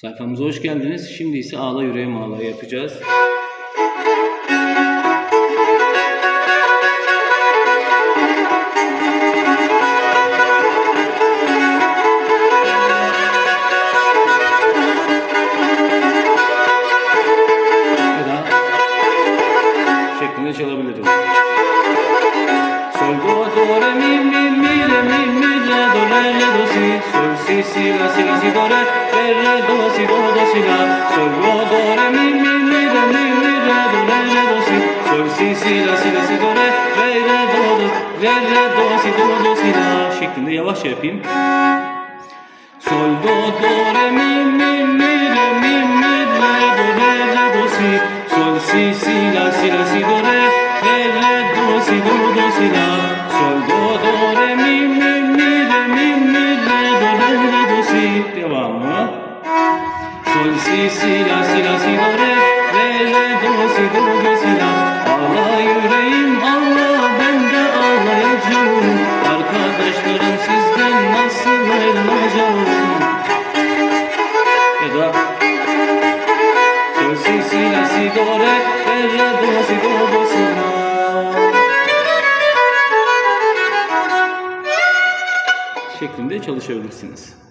Sayfamıza hoş geldiniz. Şimdi ise ağla yüreğim ağla yapacağız. Şeklinde çalabiliriz. Si, si, la, si, la, si, do, re, re, re, do, si, do, do, si, la, sol, do, do, re, mi, mi, mi, re, mi, mi, re, do, re, re, do, si, sol, si, si, la, si, la, si, do, re, re, re, do, do, re, re, do, si, do, do, si, la şeklinde yavaşça yapayım. Sol, do, do, re, mi, Sol, si, si, la, si, la, si, do, re, re, re, do, si, do, do, si, la. Ağla yüreğim, ağla, ben de ağlayacağım. Arkadaşlarım sizden nasıl ayrılacağım? Ya da Sol, si, si, la, si, do, re, re, re, do, si, do, do, si, la. Şeklinde çalışabilirsiniz.